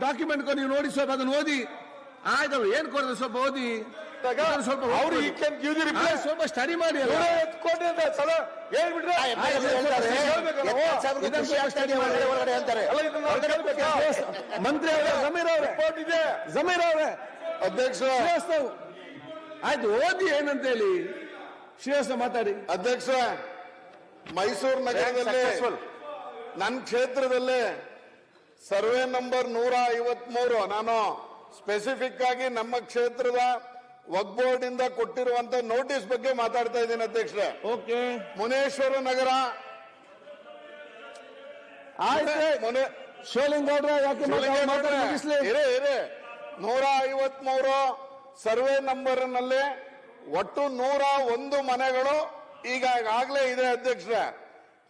Document ನೀವು ನೋಡಿ ಸ್ವಲ್ಪ ಅದನ್ನು ಓದಿ. ಆಯ್ತು ಏನ್ ಕೊಡೋದು? ಸ್ವಲ್ಪ ಓದಿ. ಸ್ವಲ್ಪ ಅವ್ರು. ಈ ಕ್ಯಾನ್ ಗಿವ್ ದಿ ಆ, ಸ್ವಲ್ಪ ಸ್ಟಡಿ ಮಾಡಿ. ಕೋಟಿ ಅಂತ ಸಲ ಹೇಳ್ಬಿಟ್ರೆ? ಮಂತ್ರಿ ಅವರ ಜಮೀರ್ ಅವರ. ರಿಪೋರ್ಟ್ ಇದೆ. ಜಮೀರ್ ಅವರ. ಅಧ್ಯಕ್ಷ. ಆಯ್ತು ಓದಿ ಏನಂತ ಹೇಳಿ. ಶ್ರೀವಾಸ್ತವ್ ಮಾತಾಡಿ. ಅಧ್ಯಕ್ಷ ಮೈಸೂರು ನಗರದಲ್ಲಿ ನನ್ನ ಕ್ಷೇತ್ರದಲ್ಲಿ ಸರ್ವೆ ನಂಬರ್ ನೂರ ಐವತ್ಮೂರು. ನಾನು ಸ್ಪೆಸಿಫಿಕ್ ಆಗಿ ನಮ್ಮ ಕ್ಷೇತ್ರದ ವಕ್ಬೋರ್ಡ್ ಇಂದ ಕೊಟ್ಟಿರುವಂತ ನೋಟಿಸ್ ಬಗ್ಗೆ ಮಾತಾಡ್ತಾ ಇದ್ದೀನಿ ಅಧ್ಯಕ್ಷರೇ. ಓಕೆ. ಮುನೇಶ್ವರ ನಗರ. ನೂರ ಐವತ್ ಮೂರು ಸರ್ವೆ ನಂಬರ್ನಲ್ಲಿ ಒಟ್ಟು ನೂರ ಒಂದು ಮನೆಗಳು ಈಗ ಈಗಾಗಲೇ ಇದೆ ಅಧ್ಯಕ್ಷರೇ.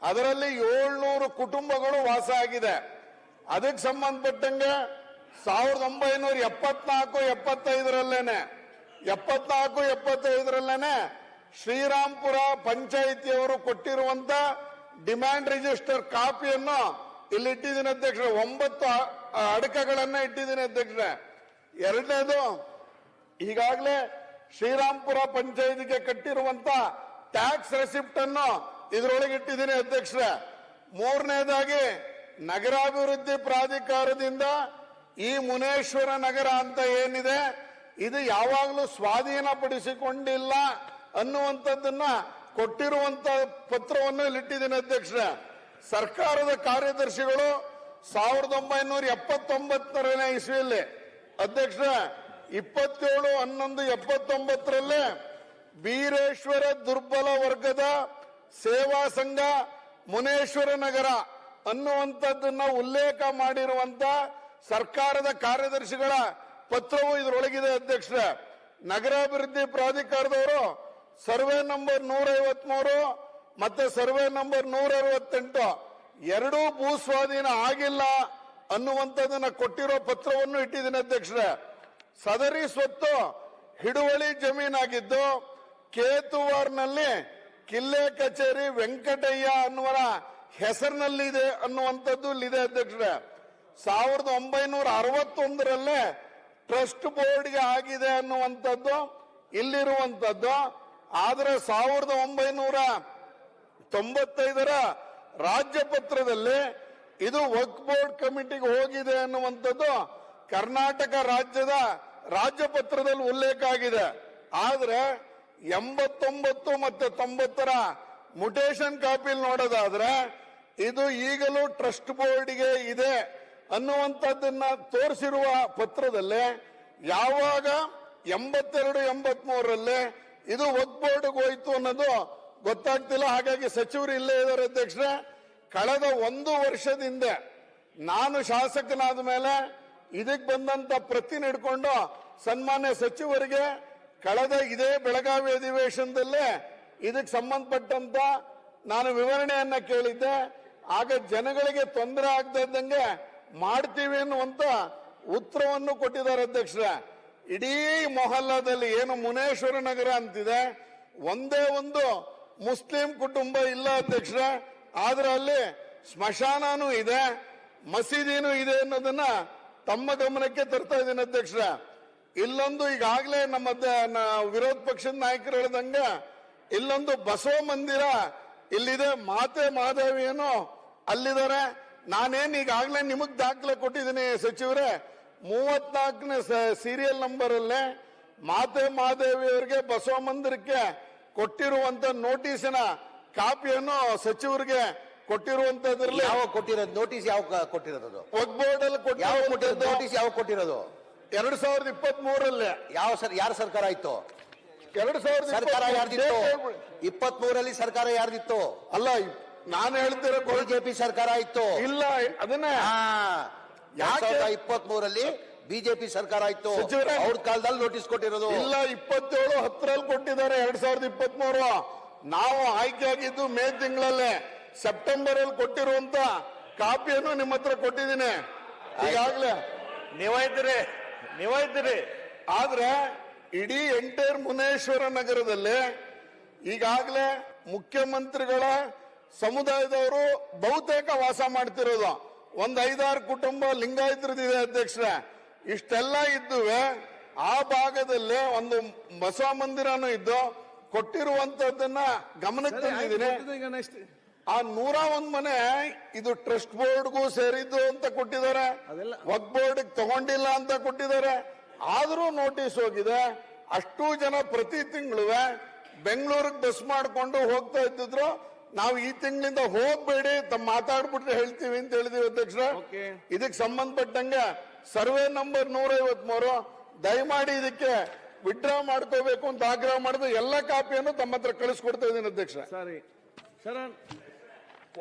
ಅದರಲ್ಲಿ ಏಳ್ನೂರು ಕುಟುಂಬಗಳು ವಾಸ ಆಗಿದೆ. ಅದಕ್ಕೆ ಸಂಬಂಧಪಟ್ಟಂಗೆ ಸಾವಿರದ ಒಂಬೈನೂರ ಎಪ್ಪತ್ನಾಲ್ಕು, ಎಪ್ಪತ್ತೈದರಲ್ಲೇನೆ ಎಪ್ಪತ್ನಾಲ್ಕು, ಎಪ್ಪತ್ತೈದರಲ್ಲೇನೆ ಶ್ರೀರಾಮ್ಪುರ ಪಂಚಾಯಿತಿಯವರು ಕೊಟ್ಟಿರುವಂತ ಡಿಮ್ಯಾಂಡ್ ರಿಜಿಸ್ಟರ್ ಕಾಪಿಯನ್ನು ಇಲ್ಲಿ ಇಟ್ಟಿದ್ದೀನಿ ಅಧ್ಯಕ್ಷರೇ. ಒಂಬತ್ತು ಅಡಕಗಳನ್ನ ಇಟ್ಟಿದ್ದೀನಿ ಅಧ್ಯಕ್ಷರೇ. ಎರಡನೇದು, ಈಗಾಗಲೇ ಶ್ರೀರಾಮ್ಪುರ ಪಂಚಾಯತಿಗೆ ಕಟ್ಟಿರುವಂತ ಟ್ಯಾಕ್ಸ್ ರೆಸಿಪ್ಟ್ ಅನ್ನು ಇದರೊಳಗೆ ಇಟ್ಟಿದ್ದೀನಿ ಅಧ್ಯಕ್ಷರೇ. ಮೂರನೇದಾಗಿ ನಗರಾಭಿವೃದ್ಧಿ ಪ್ರಾಧಿಕಾರದಿಂದ ಈ ಮುನೇಶ್ವರ ನಗರ ಅಂತ ಏನಿದೆ, ಇದು ಯಾವಾಗಲೂ ಸ್ವಾಧೀನಪಡಿಸಿಕೊಂಡಿಲ್ಲ ಅನ್ನುವಂಥದ್ದನ್ನ ಕೊಟ್ಟಿರುವಂತ ಪತ್ರವನ್ನು ಇಲ್ಲಿಟ್ಟಿದ್ದೀನಿ ಅಧ್ಯಕ್ಷರೇ. ಸರ್ಕಾರದ ಕಾರ್ಯದರ್ಶಿಗಳು ಸಾವಿರದ ಒಂಬೈನೂರ ಎಪ್ಪತ್ತೊಂಬತ್ತರನೇ ಇಸ್ವಿಯಲ್ಲಿ ಅಧ್ಯಕ್ಷ ಇಪ್ಪತ್ತೇಳು ಹನ್ನೊಂದು ಎಪ್ಪತ್ತೊಂಬತ್ತರಲ್ಲೇ ವೀರೇಶ್ವರ ದುರ್ಬಲ ವರ್ಗದ ಸೇವಾ ಸಂಘ ಮುನೇಶ್ವರ ನಗರ ಅನ್ನುವಂಥದ್ದನ್ನ ಉಲ್ಲೇಖ ಮಾಡಿರುವಂತ ಸರ್ಕಾರದ ಕಾರ್ಯದರ್ಶಿಗಳ ಪತ್ರವು ಇದರೊಳಗಿದೆ ಅಧ್ಯಕ್ಷರೇ. ನಗರಾಭಿವೃದ್ಧಿ ಪ್ರಾಧಿಕಾರದವರು ಸರ್ವೆ ನಂಬರ್ ನೂರ ಐವತ್ಮೂರು ಮತ್ತೆ ಸರ್ವೆ ನಂಬರ್ ನೂರ ಅರವತ್ತೆಂಟು ಎರಡೂ ಭೂ ಸ್ವಾಧೀನ ಆಗಿಲ್ಲ ಅನ್ನುವಂಥದ್ದನ್ನ ಕೊಟ್ಟಿರೋ ಪತ್ರವನ್ನು ಇಟ್ಟಿದ್ದೀನಿ ಅಧ್ಯಕ್ಷರೇ. ಸದರಿ ಸ್ವತ್ತು ಹಿಡುವಳಿ ಜಮೀನಾಗಿದ್ದು ಕೇತುವಾರ್ನಲ್ಲಿ ಕಿಲ್ಲೆ ಕಚೇರಿ ವೆಂಕಟಯ್ಯ ಅನ್ನುವರ ಹೆಸರಿನಲ್ಲಿದೆ ಅನ್ನುವಂಥದ್ದು ಇಲ್ಲಿದೆ ಅಧ್ಯಕ್ಷರೇ. ಸಾವಿರದ ಒಂಬೈನೂರ ಅರವತ್ತೊಂದರಲ್ಲೇ ಟ್ರಸ್ಟ್ ಬೋರ್ಡ್ಗೆ ಆಗಿದೆ ಅನ್ನುವಂಥದ್ದು, ಇಲ್ಲಿರುವಂಥದ್ದು. ಆದರೆ ಸಾವಿರದ ಒಂಬೈನೂರ ತೊಂಬತ್ತೈದರ ರಾಜ್ಯಪತ್ರದಲ್ಲಿ ಇದು ವಕ್ ಬೋರ್ಡ್ ಕಮಿಟಿಗೆ ಹೋಗಿದೆ ಅನ್ನುವಂಥದ್ದು ಕರ್ನಾಟಕ ರಾಜ್ಯದ ರಾಜ್ಯಪತ್ರದಲ್ಲಿ ಉಲ್ಲೇಖ ಆಗಿದೆ. ಆದರೆ ಎಂಬತ್ತೊಂಬತ್ತು ಮತ್ತೆ ತೊಂಬತ್ತರ ಮುಟೇಶನ್ ಕಾಪಿಲ್ ನೋಡೋದಾದ್ರೆ ಇದು ಈಗಲೂ ಟ್ರಸ್ಟ್ ಬೋರ್ಡ್ಗೆ ಇದೆ ಅನ್ನುವಂಥದ್ದನ್ನ ತೋರಿಸಿರುವ ಪತ್ರದಲ್ಲಿ ಯಾವಾಗ ಎಂಬತ್ತೆರಡು, ಎಂಬತ್ಮೂರರಲ್ಲಿ ಇದು ವಕ್ ಬೋರ್ಡ್ಗೆ ಹೋಯ್ತು ಅನ್ನೋದು ಗೊತ್ತಾಗ್ತಿಲ್ಲ. ಹಾಗಾಗಿ ಸಚಿವರು ಇಲ್ಲೇ ಇದ್ದಾರೆ ಅಧ್ಯಕ್ಷರೇ. ಕಳೆದ ಒಂದು ವರ್ಷದಿಂದ ನಾನು ಶಾಸಕನಾದ ಮೇಲೆ ಇದಕ್ಕೆ ಬಂದಂತ ಪ್ರತಿ ಹಿಡ್ಕೊಂಡು ಸನ್ಮಾನ್ಯ ಸಚಿವರಿಗೆ ಕಳೆದ ಇದೇ ಬೆಳಗಾವಿ ಅಧಿವೇಶನದಲ್ಲೇ ಇದಕ್ಕೆ ಸಂಬಂಧಪಟ್ಟಂತ ನಾನು ವಿವರಣೆಯನ್ನ ಕೇಳಿದ್ದೆ. ಆಗ ಜನಗಳಿಗೆ ತೊಂದರೆ ಆಗದಂಗೆ ಮಾಡ್ತೀವಿ ಅನ್ನುವಂತ ಉತ್ತರವನ್ನು ಕೊಟ್ಟಿದ್ದಾರೆ ಅಧ್ಯಕ್ಷರ. ಇಡೀ ಮೊಹಲ್ಲಾದಲ್ಲಿ ಏನು ಮುನೇಶ್ವರ ನಗರ ಅಂತಿದೆ, ಒಂದೇ ಒಂದು ಮುಸ್ಲಿಂ ಕುಟುಂಬ ಇಲ್ಲ ಅಧ್ಯಕ್ಷರ. ಆದ್ರೆ ಅಲ್ಲಿ ಸ್ಮಶಾನನೂ ಇದೆ, ಮಸೀದಿನೂ ಇದೆ ಅನ್ನೋದನ್ನ ತಮ್ಮ ಗಮನಕ್ಕೆ ತರ್ತಾ ಇದ್ದೀನಿ ಅಧ್ಯಕ್ಷರೇ. ಇಲ್ಲೊಂದು ಈಗಾಗಲೇ ನಮ್ಮ ವಿರೋಧ ಪಕ್ಷದ ನಾಯಕರು ಹೇಳ್ದಂಗ ಇಲ್ಲೊಂದು ಬಸವ ಮಂದಿರ ಇಲ್ಲಿದೆ ಮಾತೆ ಮಾದೇವಿಯನ್ನು ಅಲ್ಲಿದ್ದಾರೆ. ನಾನೇನ್ ಈಗಾಗಲೇ ನಿಮಗ್ ದಾಖಲೆ ಕೊಟ್ಟಿದ್ದೀನಿ ಸಚಿವರೇ ಮೂವತ್ನಾಲ್ಕನೇ ಸೀರಿಯಲ್ ನಂಬರ್ ಅಲ್ಲೇ ಮಾತೆ ಮಾದೇವಿ ಅವರಿಗೆ ಬಸವ ಮಂದಿರಕ್ಕೆ ಕೊಟ್ಟಿರುವಂತ ನೋಟಿಸಿನ ಕಾಪಿಯನ್ನು ಸಚಿವರಿಗೆ ಕೊಟ್ಟಿರುವಂತದ್ರಲ್ಲಿ ಯಾವ ಕೊಟ್ಟಿರೋದು? ನೋಟಿಸ್ ಯಾವ ಕೊಟ್ಟಿರೋದು? ವಕ್ ಬೋರ್ಡ್ ಅಲ್ಲಿ ಯಾವ ನೋಟಿಸ್ ಯಾವ ಕೊಟ್ಟಿರೋದು? ಎರಡ್ ಸಾವಿರದ ಇಪ್ಪತ್ತ್ ಮೂರಲ್ಲೇ ಯಾವ ಸರ್ ಯಾರ ಸರ್ಕಾರ ಆಯ್ತು? ಎರಡ್ ಸಾವಿರದ ಸರ್ಕಾರ ಯಾರ್ದಿತ್ತು? ಇಪ್ಪತ್ತ್ ಸರ್ಕಾರ ಯಾರ್ದಿತ್ತು? ಅಲ್ಲ ನಾನು ಹೇಳ್ತಿರೋ ಬಿಜೆಪಿ ಸರ್ಕಾರ ಇತ್ತು. ಇಲ್ಲ ಅದನ್ನೇ. ಇಪ್ಪತ್ತ್ ಮೂರಲ್ಲಿ ಬಿಜೆಪಿ ಸರ್ಕಾರ ಇತ್ತು. ಅವ್ರ ಕಾಲದಲ್ಲಿ ನೋಟಿಸ್ ಕೊಟ್ಟಿರೋದು. ಇಲ್ಲ ಇಪ್ಪತ್ತೇಳು ಹತ್ತರಲ್ಲಿ ಕೊಟ್ಟಿದ್ದಾರೆ ಎರಡ್ ಸಾವಿರದ ಇಪ್ಪತ್ತ್ ಮೂರು ನಾವು ಆಯ್ಕೆ ಆಗಿದ್ದು ಮೇ ತಿಂಗಳಲ್ಲೇ. ಸೆಪ್ಟೆಂಬರ್ ಅಲ್ಲಿ ಕೊಟ್ಟಿರುವಂತ ಕಾಪಿಯನ್ನು ನಿಮ್ಮ ಹತ್ರ ಕೊಟ್ಟಿದ್ದೀನಿ. ಈಗಾಗಲೇ. ನೀವಾಯ್ತೀರಿ ನೀವಾಯ್ತೀರಿ ಆದ್ರೆ ಇಡೀ ಎಂಟೈರ್ ಮುನೇಶ್ವರ ನಗರದಲ್ಲಿ ಈಗಾಗಲೇ ಮುಖ್ಯಮಂತ್ರಿಗಳ ಸಮುದಾಯದವರು ಬಹುತೇಕ ವಾಸ ಮಾಡ್ತಿರೋದು. ಒಂದು ಐದಾರು ಕುಟುಂಬ ಲಿಂಗಾಯತರದಿದೆ ಅಧ್ಯಕ್ಷರೇ. ಇಷ್ಟೆಲ್ಲ ಇದ್ದುವೆ ಆ ಭಾಗದಲ್ಲಿ ಒಂದು ಬಸವ ಮಂದಿರನೂ ಇದ್ದು ಕೊಟ್ಟಿರುವಂತದ್ದನ್ನ ಗಮನಕ್ಕೆ ತಂದಿದ್ದೀನಿ. ಆ ನೂರ ಒಂದ್ ಮನೆ ಇದು ಟ್ರಸ್ಟ್ ಬೋರ್ಡ್ಗೂ ಸೇರಿದ್ದು ಅಂತ ಕೊಟ್ಟಿದ್ದಾರೆ. ಅದೆಲ್ಲ ವಕ್ ಬೋರ್ಡ್ ತಗೊಂಡಿಲ್ಲ ಅಂತ ಕೊಟ್ಟಿದ್ದಾರೆ. ಆದ್ರೂ ನೋಟಿಸ್ ಹೋಗಿದೆ. ಅಷ್ಟು ಜನ ಪ್ರತಿ ತಿಂಗಳು ಬೆಂಗಳೂರಿಗೆ ಬಸ್ ಮಾಡಿಕೊಂಡು ಹೋಗ್ತಾ ಇದ್ದಿದ್ರು. ನಾವು ಈ ತಿಂಗಳಿಂದ ಹೋಗ್ಬೇಡಿ ತಮ್ಮ ಮಾತಾಡ್ಬಿಟ್ರೆ ಹೇಳ್ತೀವಿ ಅಂತ ಹೇಳಿದೀವಿ ಅಧ್ಯಕ್ಷ. ಇದಕ್ಕೆ ಸಂಬಂಧಪಟ್ಟಂಗೆ ಸರ್ವೆ ನಂಬರ್ ನೂರ ಮೂರು ದಯಮಾಡಿ ಇದಕ್ಕೆ ವಿಡ್ರಾ ಮಾಡ್ಕೋಬೇಕು ಅಂತ ಆಗ್ರಹ ಮಾಡಿದ್ರೆ. ಎಲ್ಲ ಕಾಪಿಯನ್ನು ತಮ್ಮ ಹತ್ರ ಕಳಿಸ್ಕೊಡ್ತಾ ಇದ್ದೀನಿ ಅಧ್ಯಕ್ಷ ಸರಿ ಶರಣ್